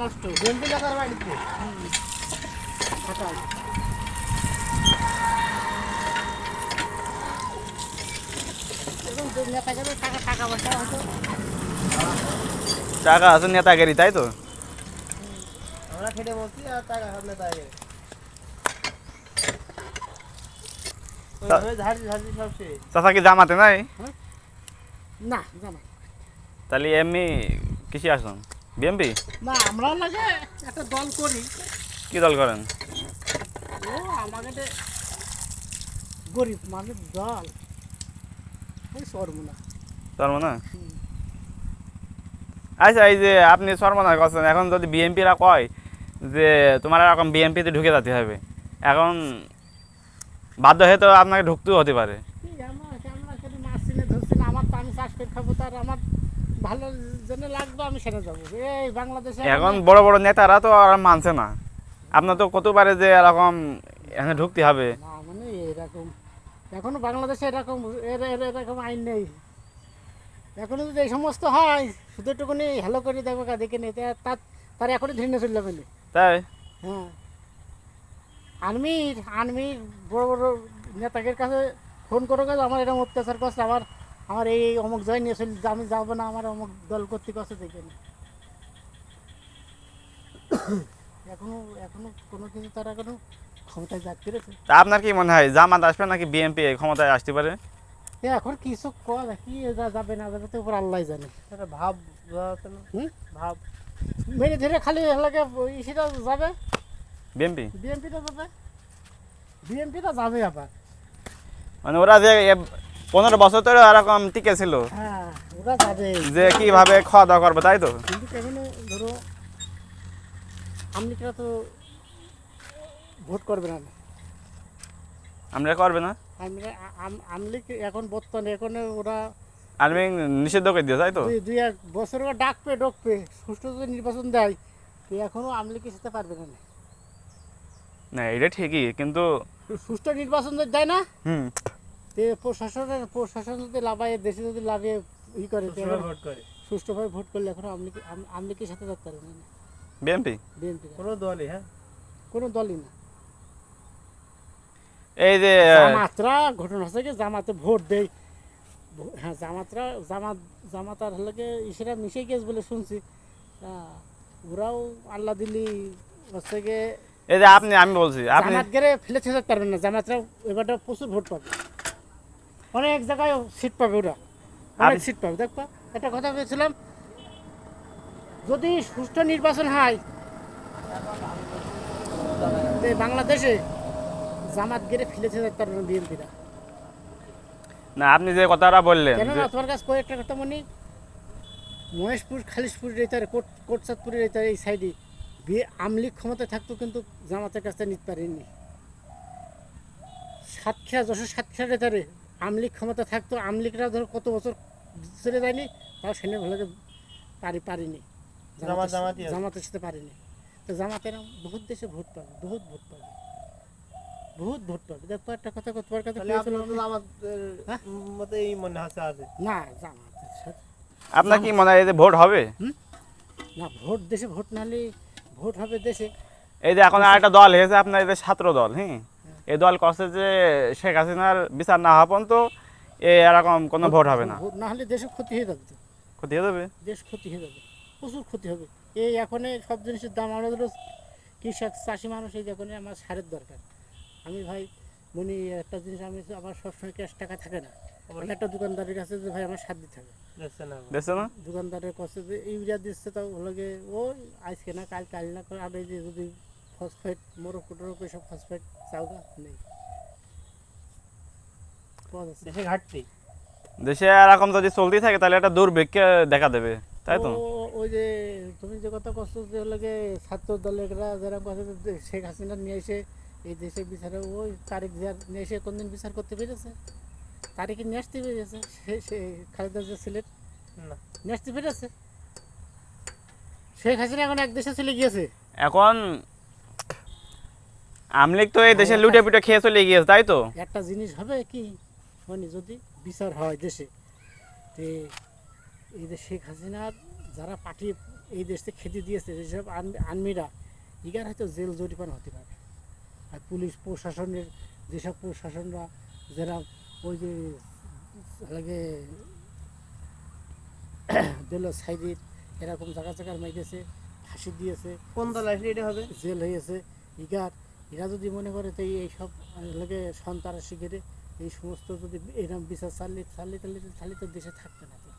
নষ্ট। নেতার বাড়িতে নেতাদের টাকা আছে নেতাগিরি তাই তো? আমরা খেটে বলছি আর টাকা সব শেষ। চাচা কি জামাতে নাই? না জানা তাহলে এমনি কিসে আসুন? বিএমপি? না আমরাও লাগে একটা দল করি। কি দল করেন? ও আমাকে গরিব মানুষ দল। ওই সরমুনা আচ্ছা এই যে আপনি সর্বনাশ করছেন এখন যদি বিএমপিরা কয় যে তোমার এরকম বিএমপিতে ঢুকে যেতে হবে এখন বাধ্য হয়ে তো আপনাকে ঢুকতেও হতে পারে। আমরা আমরা আমার চাষ করে খাব তার আমার ভালো জন্য লাগবে আমি সেটা যাব। এই বাংলাদেশে এখন বড় বড় নেতারা তো আর মানছে না। আপনার তো কত পারে যে এরকম এখানে ঢুকতে হবে। না মানে এরকম এখনও বাংলাদেশে এরকম এর এর এরকম আইন নেই। এখনও যদি এই সমস্ত হয় শুধু একটুখানি হ্যালো করে দেখো কা দেখে নেই তা- তার তার এখনই ধরে চলে যাবে তাই? হ্যাঁ। আর্মির আর্মির বড় বড় নেতাদের কাছে ফোন করো কাজ আমার এরকম অত্যাচার করছে আমার আমার এই অমুক জায়গায় নিয়ে চলে আমি যাব না আমার অমুক দল কর্তৃক আছে দেখে না। এখনও এখনও কোনো কিছু তারা এখনও ক্ষমতায় যাক পেরেছে তা আপনার কি মনে হয় জামাত আসবে নাকি বিএমপি ক্ষমতায় আসতে পারে? এ এখন কিছু কর কি যা- যাবে না যাবে তো উপর আল্লাহ জানে। ভাব? ভাব। মেরে ধরে খালি এলাকা ইসিটা যাবে? বিএমপি বিএমপিটা যাবে? বিএমপিটা যাবে আবার। মানে ওরা যে পনেরো বছর ধরে এরকম টিকে ছিল। হ্যাঁ যে কীভাবে খাওয়া দাওয়া করবে তাই তো? ধরো আমলিকরা তো ভোট করবে না। আমরা করবে না? আমরা আমলিক এখন বর্তমানে এখন ওরা আর্মি নিষিদ্ধ করে তাই তো? দুই এক বছর ডাকবে ডকবে। সুষ্ঠু যদি নির্বাচন দেয় তো এখনও আমলিকে যেতে পারবে না। না এটা ঠিকই কিন্তু সুষ্ঠু নির্বাচন দেয় না হুম। তে প্রশাসনের প্রশাসন যদি লাভায় দেশে যদি লাভে ই করে সুষ্ঠুভাবে ভোট করে। সুষ্ঠুভাবে ভোট করলে এখন আমলিকে আম- আমলিকের সাথে যেতে পারবে না বিএমপি বিএনপি কোনো দলই হ্যাঁ? কোনো দলই না। এই যে জামাতরা ঘটনা হচ্ছে কি জামাতে ভোট ভো- হ্যাঁ জামাতরা জামাত জামাত আর হলে ইসেরা মিশে গেছে বলে শুনছি। ওরাও আল্লাহ দিলি হচ্ছে গিয়ে এই যে আপনি আমি বলছি আপনি জামাত গেলে ফেলে পারবেন না। জামাতরা এবারটা প্রচুর ভোট পাবে। অনেক জায়গায় সিট পাবে ওরা। অনেক সিট পাবে। দেখবা একটা কথা বলেছিলাম যদি সুষ্ঠু নির্বাচন হয় বাংলাদেশে জামাত গেলে ফেলে ছেড়ে পারবে না বিএনপিরা। না আপনি যে কথাটা বললেন তোমার কাছে কয়েকটা কথা মনে মহেশপুর খালিশপুর রেতার কোট কোটচাঁদপুরের রেতার এই সাইডে বিয়ে আমলিক ক্ষমতা থাকতো কিন্তু জামাতের কাছে নিতে পারেনি সাতক্ষীরা যশোর সাতক্ষীরা রেতারে আমলিক ক্ষমতা থাকতো আমলিকরা ধরো কত বছর ছেড়ে যায়নি তাও সেনে ভালো পারি পারিনি। জামাতের সাথে পারিনি। তো জামাতের বহুত দেশে ভোট পাবে বহুত ভোট পাবে। বহুত ভোট পাবে। দেখো একটা কথা হ্যাঁ? মতে এই মনে আছে আছে না জামাতের সাথে আপনার কি মনে হয় এই যে ভোট হবে? না ভোট দেশে ভোট না হলে ভোট হবে দেশে। এই যে এখন আরেকটা দল হয়েছে আপনার এই যে ছাত্র দল হ্যাঁ এই দল করছে যে শেখ হাসিনার বিচার না হওয়া পর্যন্ত এ এরকম কোনো ভোট হবে না। ভোট না হলে দেশে ক্ষতি হয়ে যাবে ক্ষতি হয়ে যাবে? দেশ ক্ষতি হয়ে যাবে। প্রচুর ক্ষতি হবে। এই এখন সব জিনিসের দাম আমরা ধরো কৃষক চাষি মানুষ এই যখন আমার সারের দরকার। আমি ভাই মনে একটা জিনিস আমি আমার সবসময় ক্যাশ টাকা থাকে না। আমি একটা দোকানদারের কাছে যে ভাই আমার সার দিতে হবে। না। দোকানদারের কাছে যে ইউরিয়া দিচ্ছে তাও ওগুলোকে ওই আজকে না কাল কাল না করে আর এই যে যদি ফসফেট মোরগ টোরক এসব ফসফেট চাউগা নেই। দেশে? ঘাটতি। দেশে এরকম যদি চলতেই থাকে তাহলে একটা দুর্ভিক্ষে দেখা দেবে। তাই তো? ওই যে তুমি যে কথা করছ যে হলোকে ছাত্র দলেরা যারা কথা শেখ হাসিনা নিয়ে এসে এই দেশে বিচারে ওই তারিখ জিয়ার নিয়ে এসে কোনদিন বিচার করতে পেরেছে? তারিখে নিয়ে আসতে পেরেছে? সে সে খালেদা যে ছিলেন না। নিয়ে আসতে পেরেছে? শেখ হাসিনা এখন এক দেশে চলে গিয়েছে? এখন আমলিক তো এই দেশে লুটে পিটে খেয়ে চলে গিয়েছে তাই তো? একটা জিনিস হবে কি? মানে যদি বিচার হয় দেশে তে এই যে শেখ হাসিনার যারা পার্টি এই দেশ থেকে খেতে দিয়েছে যেসব আর্মিরা ইগার হয়তো জেল জরিমানা হতে পারে। আর পুলিশ প্রশাসনের যেসব প্রশাসনরা যারা ওই যে লাগে দিল সাইদির এরকম জায়গা জায়গার মেরেছে ফাঁসি দিয়েছে কোন দল আসলে এটা হবে? জেল হয়েছে ইগার এরা যদি মনে করে তো এই সব লোকে সন্ত্রাসী গেলে এই সমস্ত যদি এরকম বিচার চাললি চাললি চাললি চাললি তো দেশে থাকবে না তো।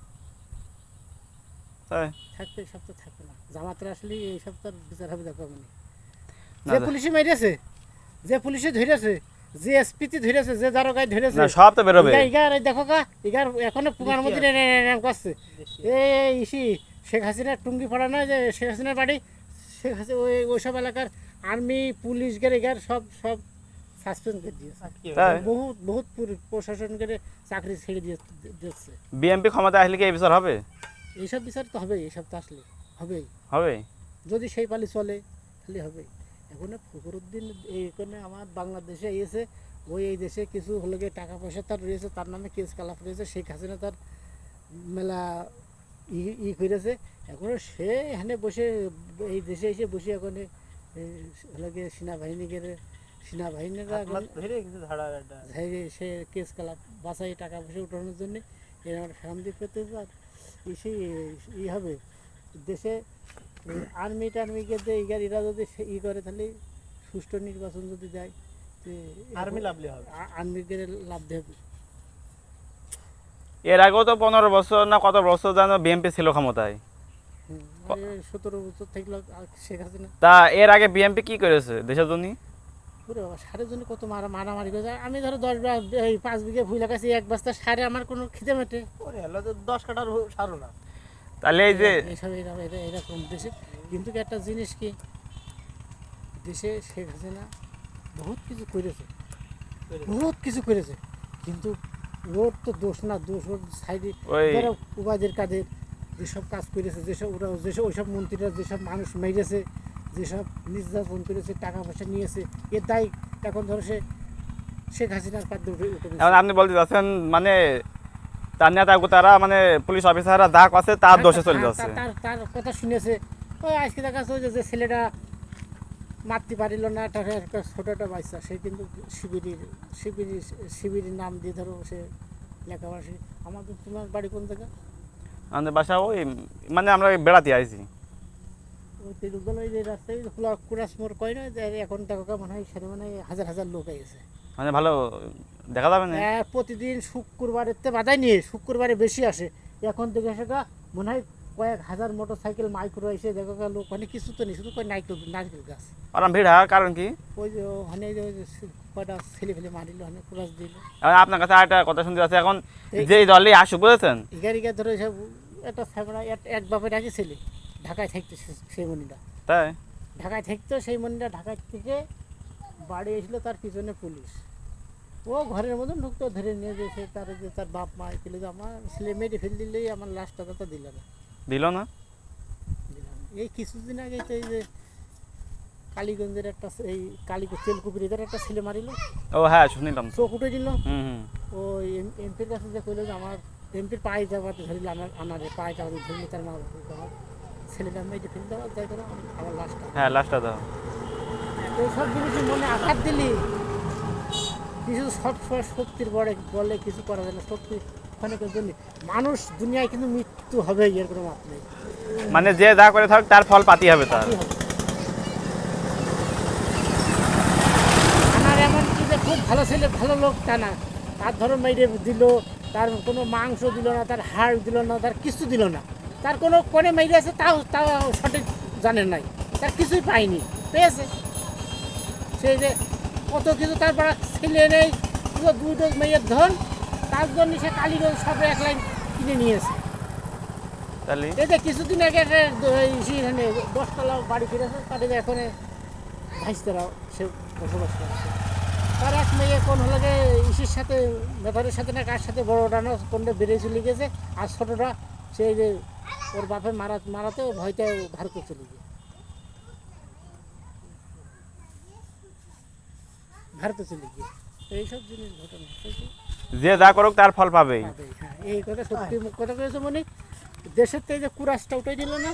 তাই? থাকবে সব তো থাকবে না। জামাতের আসলে এই সব তার বিচার হবে দেখো আমি না, যে পুলিশে মেরেছে যে পুলিশে ধরেছে যে এসপিতে ধরেছে যে দারোগায় ধরেছে না সব তো বেরোবে। ইগার দেখো কা ইগার এখনও পুকার মধ্যে করছে। এই ইসি শেখ হাসিনার টুঙ্গি পড়া নয় যে শেখ হাসিনার বাড়ি শেখ হাসিনা ওই ওইসব এলাকার আর্মি পুলিশ গেলে এগার সব সব সাসপেন্ড করে দিয়েছে। তাই? বহুত বহুত প্রশাসন করে চাকরি ছেড়ে দিয়ে দিচ্ছে বিএমপি ক্ষমতা আসলে কি এই বিচার হবে? এইসব বিচার তো হবেই এইসব তো আসলে হবেই। হবে যদি সেই পালি চলে তাহলে হবে এখন ফখরুদ্দিন এইখানে আমার বাংলাদেশে এসে ওই এই দেশে কিছু হলে গিয়ে টাকা পয়সা তার রয়েছে তার নামে কেস কালাপ রয়েছে শেখ হাসিনা তার মেলা ই ই করেছে। এখন সে এখানে বসে এই দেশে এসে বসে এখন হলে গিয়ে সেনাবাহিনী সেনাবাহিনীরা ধরে কিছু ধারা সে কেস কালাপ বাঁচাই টাকা পয়সা উঠানোর জন্য এর আমার ফ্যামিলি পেতে এসে ই হবে দেশে আর্মি টার্মিকে দিয়ে ইগার এরা যদি সে ই করে তাহলে সুষ্ঠু নির্বাচন যদি দেয় আর্মি লাভলি হবে। আর্মি গেলে লাভ দেবে। এর আগেও তো পনেরো বছর না কত বছর যেন বিএমপি ছিল ক্ষমতায়। সতেরো বছর থাকল শেখ হাসিনা। তা এর আগে বিএমপি কি করেছে দেশের জন্য বাবা সারের জন্য কত মারা মারামারি করেছে। আমি ধরো দশ এই পাঁচ বিঘে ভুই এক বস্তা সারে আমার কোনো খিদে মেটে। ওরে হলো তো দশ কাটার সারো না। তাহলে এই যে এইসব এরকম দেশে। কিন্তু একটা জিনিস কি দেশে শেখ হাসিনা বহুত কিছু করেছে। বহুত কিছু করেছে। কিন্তু ওর তো দোষ না দোষ ওর সাইডে উবাদের কাদের যেসব কাজ করেছে যেসব ওরা যেসব ওইসব মন্ত্রীরা যেসব মানুষ মেরেছে যেসব নির্যাতন করেছে টাকা পয়সা নিয়েছে এর দায়ী এখন ধরো সে শেখ হাসিনার উঠে এখন আপনি বলতে চাচ্ছেন মানে তার নেতা তারা মানে পুলিশ অফিসাররা যা আছে তার দোষে চলে হ্যাঁ, যাচ্ছে। তার- তার কথা শুনেছে। ওই আজকে দেখা যাচ্ছে যে- ছেলেটা মারতে পারিল না একটা ছোট একটা বাচ্চা সে কিন্তু শিবিরের শিবির শিবিরের নাম দিয়ে ধরো সে লেখাপড়া আমাদের তোমার বাড়ি কোন জায়গা? আমাদের বাসা ওই মানে আমরা বেড়াতে না এখন দেখো কা মনে হয় সেটা মানে হাজার হাজার লোক গেছে। মানে ভালো দেখা যাবে না? প্রতিদিন শুক্রবারের তে বাধাই নিয়ে শুক্রবারে বেশি আসে। এখন দেখে সেটা মনে হয় কয়েক হাজার মোটর সাইকেল মাইক্রো এসে দেখো লোক মানে কিছু তো নেই শুধু কয় নাইকেল নারকেল গাছ। ওরম ভিড় হওয়ার কারণ কি? ওই যে ওখানে যে কয়টা ছেলে ফেলে মারিল ওখানে কুরাস দিল। আপনার কাছে একটা কথা শুনতে যাচ্ছে এখন যে দলই আসুক বুঝেছেন? ইগার ইগার ধরে সব একটা ফ্যামিলি এক বাপের আগে ছেলে। ঢাকায় থাকতো সেই মনিটা তাই? ঢাকায় থাকতো সেই মনিটা ঢাকায় থেকে বাড়ি এসলো তার পিছনে পুলিশ। ও ঘরের মধ্যে ঢুকতো ধরে নিয়ে যেছে তার যে তার বাপ মা ছিল যে আমার ছেলে মেয়েটি ফেল দিলেই আমার লাশটা তো দিল না। দিল না? এই কিছুদিন আগে তো এই যে কালীগঞ্জের একটা এই কালীগঞ্জ তেলকুপির এদের একটা ছেলে মারিল। ও হ্যাঁ শুনিলাম চোখ উঠে দিল। ওই এমপির কাছে যে কইলো যে আমার এমপির পায়ে যাওয়াতে ধরিল আমার আমার পায়ে যাওয়াতে ধরিল তার মা ছেলেটা মেয়েটি ফেলে দেওয়া যাই করো আমার লাশটা হ্যাঁ লাস্টটা দাও। এইসব জিনিস মনে আঘাত দিলি? কিছু সব শক্তির বড়ে বলে কিছু করা যায় না। শক্তি ক্ষণিকের জন্য মানুষ দুনিয়ায় কিন্তু মৃত্যু হবে এর কোনো মাপ নেই। মানে যে যা করে থাক তার ফল পাতি হবে তার। আমার এমন কি যে খুব ভালো ছেলে ভালো লোক তা না। তার ধরো মেরে দিল তার কোনো মাংস দিল না তার হাড় দিল না তার কিছু দিল না। তার কোনো কোনে মেরে আছে তাও তাও সঠিক জানে নাই। তার কিছুই পায়নি। পেয়েছে সেই যে কত কিছু তার পাড়া ছেলে নেই পুরো ডোজ মেয়ের ধন তার জন্য সে কালীগঞ্জ সবে এক লাইন কিনে নিয়েছে তাহলে? এই যে কিছুদিন আগে দশতলা বাড়ি ফিরেছে যে এখন ভাইস্তারাও সে বসবাস করছে। তার এক মেয়ে কোন হলো যে ইসির সাথে ব্যাপারের সাথে না কার সাথে বড়টা না কোনটা বেড়ে চলে গেছে আর ছোটটা সেই যে ওর বাপে মারা মারাতে ভয়তে ভারতে চলে গিয়ে ভারতে চলে গিয়ে এইসব জিনিস ঘটনা যে যা করুক তার ফল পাবেই, হ্যাঁ এই কথা সত্যি মুখ কথা কয়েছে মানে দেশের থেকে যে কুরাসটা উঠে দিল না।